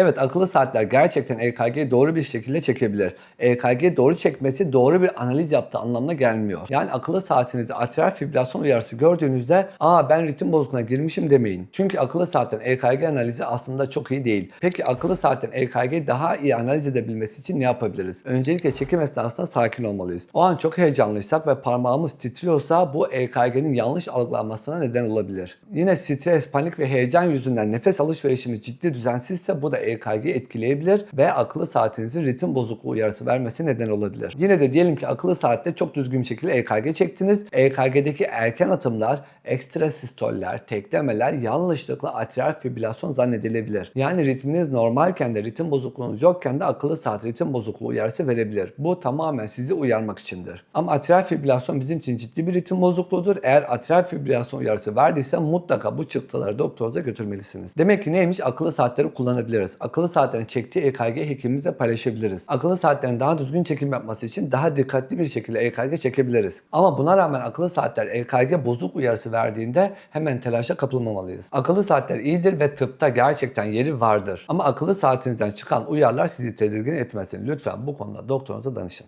Evet akıllı saatler gerçekten EKG'yi doğru bir şekilde çekebilir. EKG doğru çekmesi doğru bir analiz yaptığı anlamına gelmiyor. Yani akıllı saatinizde atrial fibrilasyon uyarısı gördüğünüzde aa ben ritim bozukluğuna girmişim demeyin. Çünkü akıllı saatten EKG analizi aslında çok iyi değil. Peki akıllı saatten EKG'yi daha iyi analiz edebilmesi için ne yapabiliriz? Öncelikle çekim esnasında sakin olmalıyız. O an çok heyecanlıysak ve parmağımız titriyorsa bu EKG'nin yanlış algılanmasına neden olabilir. Yine stres, panik ve heyecan yüzünden nefes alışverişimiz ciddi düzensizse bu da EKG'yi etkileyebilir ve akıllı saatinizin ritim bozukluğu uyarısı vermesi neden olabilir. Yine de diyelim ki akıllı saatte çok düzgün bir şekilde EKG çektiniz. EKG'deki erken atımlar, ekstra sistoller, teklemeler yanlışlıkla atrial fibrilasyon zannedilebilir. Yani ritminiz normalken de ritim bozukluğunuz yokken de akıllı saat ritim bozukluğu uyarısı verebilir. Bu tamamen sizi uyarmak içindir. Ama atrial fibrilasyon bizim için ciddi bir ritim bozukluğudur. Eğer atrial fibrilasyon uyarısı verdiyse mutlaka bu çıktıları doktorunuza götürmelisiniz. Demek ki neymiş? Akıllı saatleri kullanabiliriz. Akıllı saatlerin çektiği EKG hekimimizle paylaşabiliriz. Akıllı saatlerin daha düzgün çekim yapması için daha dikkatli bir şekilde EKG çekebiliriz. Ama buna rağmen akıllı saatler EKG bozuk uyarısı verdiğinde hemen telaşa kapılmamalıyız. Akıllı saatler iyidir ve tıpta gerçekten yeri vardır. Ama akıllı saatinizden çıkan uyarılar sizi tedirgin etmesin. Lütfen bu konuda doktorunuza danışın.